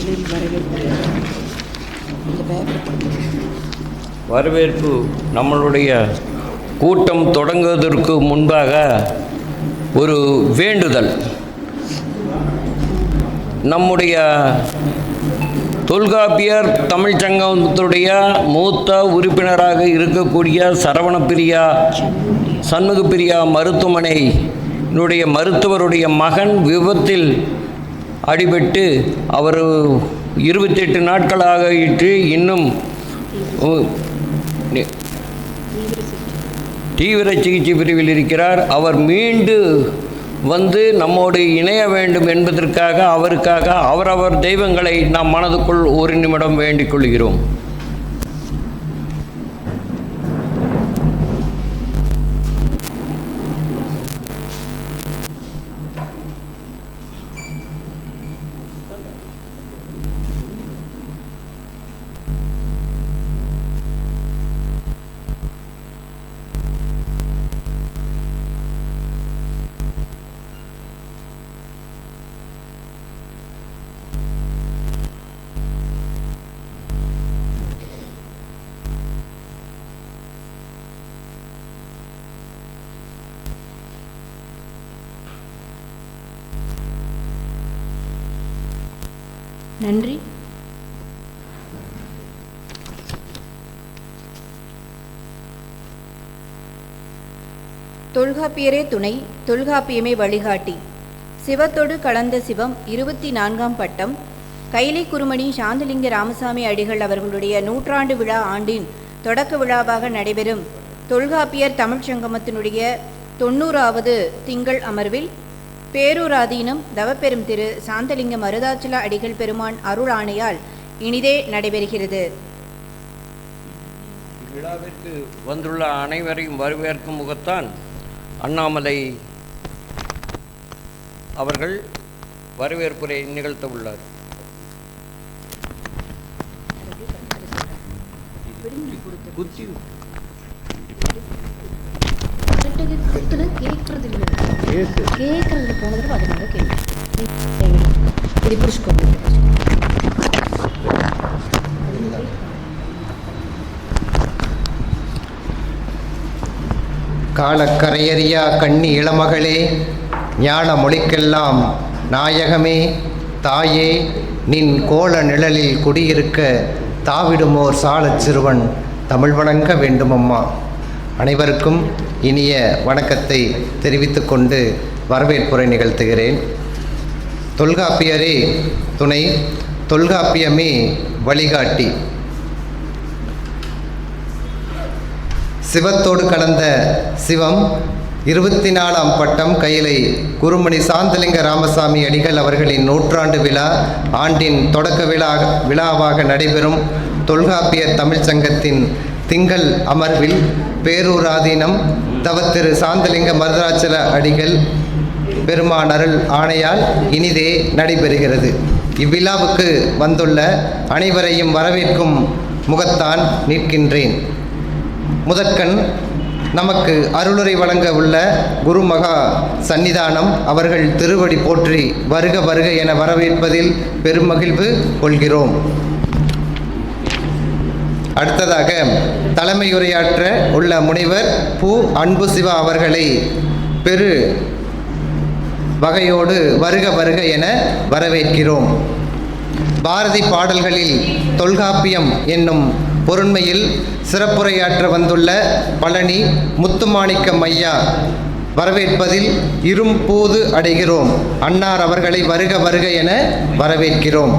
முதலில் வரவேற்பு. வரவேற்பு நம்மளுடைய கூட்டம் தொடங்குவதற்கு முன்பாக ஒரு வேண்டுதல். நம்முடைய தொல்காப்பியர் தமிழ்ச் சங்கத்துடைய மூத்த உறுப்பினராக இருக்கக்கூடிய சரவணப்பிரியா சண்முகப்பிரியா மருத்துவமனையினுடைய மருத்துவருடைய மகன் விபத்தில் அடிபட்டு அவர் இருபத்தெட்டு நாட்களாக இட்டு இன்னும் தீவிர சிகிச்சை பிரிவில் இருக்கிறார். அவர் மீண்டு வந்து நம்மோடு இணைய வேண்டும் என்பதற்காக அவருக்காக அவரவர் தெய்வங்களை நாம் மனதுக்குள் ஒரு நிமிடம் வேண்டிக் கொள்கிறோம். நன்றி. தொல்காப்பியரே துணை தொல்காப்பியமே வழிகாட்டி. சிவத்தொடு கலந்த சிவம் இருபத்தி நான்காம் பட்டம். கைலை குருமணி சாந்தலிங்க ராமசாமி அடிகள் அவர்களுடைய நூற்றாண்டு விழா ஆண்டின் தொடக்க விழாவாக நடைபெறும். தொல்காப்பியர் தமிழ்ச் சங்கமத்தினுடைய தொண்ணூறாவது திங்கள் அமர்வில் பேரூராதீனம் தவப்பெரும் திரு சாந்தலிங்க மருதாச்சல அடிகள் பெருமான் அருள் ஆணையால் இனிதே நடைபெறுகிறது. விழாவிற்கு வந்துள்ள அனைவரையும் வரவேற்கும் முகத்தான் அண்ணாமலை அவர்கள் வரவேற்புரை நிகழ்த்த உள்ளார். குத்தி இல்லை கேட்கறது போன தடவை அது மாதிரி கேட்கு இப்படி பிடிச்சிக்கோங்க காலக்கரையறியா கண்ணி இளமகளே ஞான மொழிக்கெல்லாம் நாயகமே தாயே நின் கோல நிழலில் குடியிருக்க தாவிடுமோர் சாலச் சிறுவன் தமிழ் வணங்க வேண்டுமம்மா. அனைவருக்கும் இனிய வணக்கத்தை தெரிவித்து கொண்டு வரவேற்புரை நிகழ்த்துகிறேன். தொல்காப்பியரே துணை தொல்காப்பியமே வழிகாட்டி. சிவத்தோடு கடந்த சிவம் இருபத்தி நாலாம் பட்டம் கையிலை குருமணி சாந்தலிங்க ராமசாமி அடிகள் அவர்களின் நூற்றாண்டு விழா ஆண்டின் தொடக்க விழா விழாவாக நடைபெறும் தொல்காப்பியர் தமிழ்ச் சங்கத்தின் திங்கள் அமர்வில் பேரூராதீனம் தவத்திரு சாந்தலிங்க மருதராச்சல அடிகள் பெருமானருள் ஆணையால் இனிதே நடைபெறுகிறது. இவ்விழாவுக்கு வந்துள்ள அனைவரையும் வரவேற்கும் முகத்தான் நிற்கின்றேன். முதற்கண் நமக்கு அருளுரை வழங்க உள்ள குருமகா சந்நிதானம் அவர்கள் திருவடி போற்றி வருக வருக என வரவேற்பதில் பெருமகிழ்வு கொள்கிறோம். அடுத்ததாக தலைமையுரையாற்ற உள்ள முனைவர் பூ அன்பு சிவா அவர்களை பெரு வகையோடு வருக வருக என வரவேற்கிறோம். பாரதி பாடல்களில் தொல்காப்பியம் என்னும் பொருண்மையில் சிறப்புரையாற்ற வந்துள்ள பழனி முத்துமாணிக்கம் ஐயா வரவேற்பதில் இரும்பூது அடைகிறோம். அன்னார் அவர்களை வருக வருக என வரவேற்கிறோம்.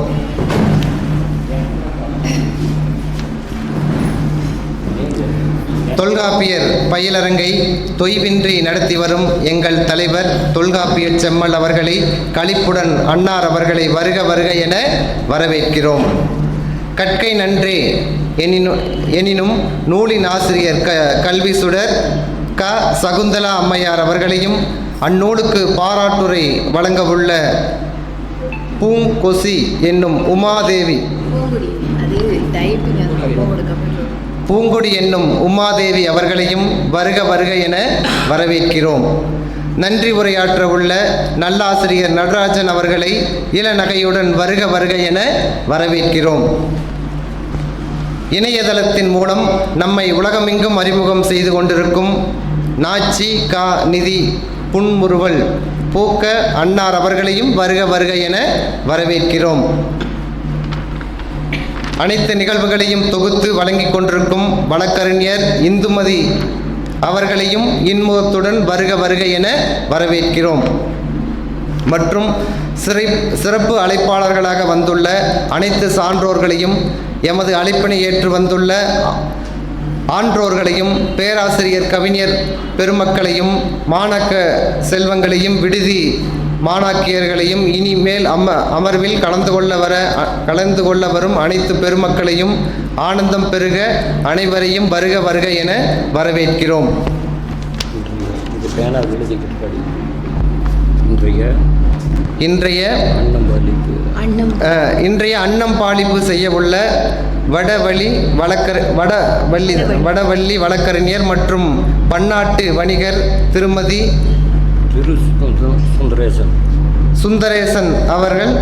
தொல்காப்பியர் பயிலரங்கை தொய்வின்றி நடத்தி வரும் எங்கள் தலைவர் தொல்காப்பியர் செம்மல் அவர்களை களிப்புடன் அன்னார் அவர்களை வருக வருக என வரவேற்கிறோம். கற்கை நன்றே எனினும் எனினும் நூலின் ஆசிரியர் க கல்வி சுடர் க. சகுந்தலா அம்மையார் அவர்களையும் அந்நூலுக்கு பாராட்டுரை வழங்கவுள்ள பூங்கொசி என்னும் உமாதேவி பூங்குடி என்னும் உமாதேவி அவர்களையும் வருக வருக என வரவேற்கிறோம். நன்றி உரையாற்ற உள்ள நல்லாசிரியர் நடராஜன் அவர்களை இளநகையுடன் வருக வருக என வரவேற்கிறோம். இணையதளத்தின் மூலம் நம்மை உலகமெங்கும் அறிமுகம் செய்து கொண்டிருக்கும் நாச்சி கா நிதி புன்முறுவல் பூக்க அன்னார் அவர்களையும் வருக வருக என வரவேற்கிறோம். அனைத்து நிகழ்வுகளையும் தொகுத்து வழங்கிக் கொண்டிருக்கும் வழக்கறிஞர் இந்துமதி அவர்களையும் இன்முகத்துடன் வருக வருக என வரவேற்கிறோம். மற்றும் சிறை சிறப்பு அழைப்பாளர்களாக வந்துள்ள அனைத்து சான்றோர்களையும் எமது அழைப்பினை ஏற்று வந்துள்ள ஆன்றோர்களையும் பேராசிரியர் கவிஞர் பெருமக்களையும் மாணக்க செல்வங்களையும் விடுதி மாணாக்கியர்களையும் இனிமேல் அம அமர்வில் கலந்து கொள்ள வர கலந்து கொள்ள வரும் அனைத்து பெருமக்களையும் ஆனந்தம் பெருக அனைவரையும் வருக வருக என வரவேற்கிறோம். இன்றைய இன்றைய அன்னம் பாலிப்பு. அன்னம். அஹ், இன்றைய அன்னம் பாலிப்பு செய்ய உள்ள வடவழி வழக்கர் வடவள்ளி வடவள்ளி வழக்கறிஞர் மற்றும் பன்னாட்டு வணிகர் திருமதி திரு சுந்தர- சுந்தரேசன் சுந்தரேசன் அவர்கள்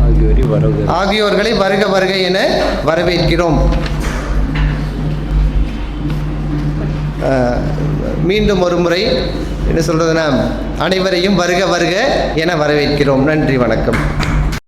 ஆகியோரை வரவு ஆகியோர்களை வருக வருக என வரவேற்கிறோம். மீண்டும் ஒரு முறை என்ன சொல்றதுன்னா அனைவரையும் வருக வருக என வரவேற்கிறோம். நன்றி வணக்கம்.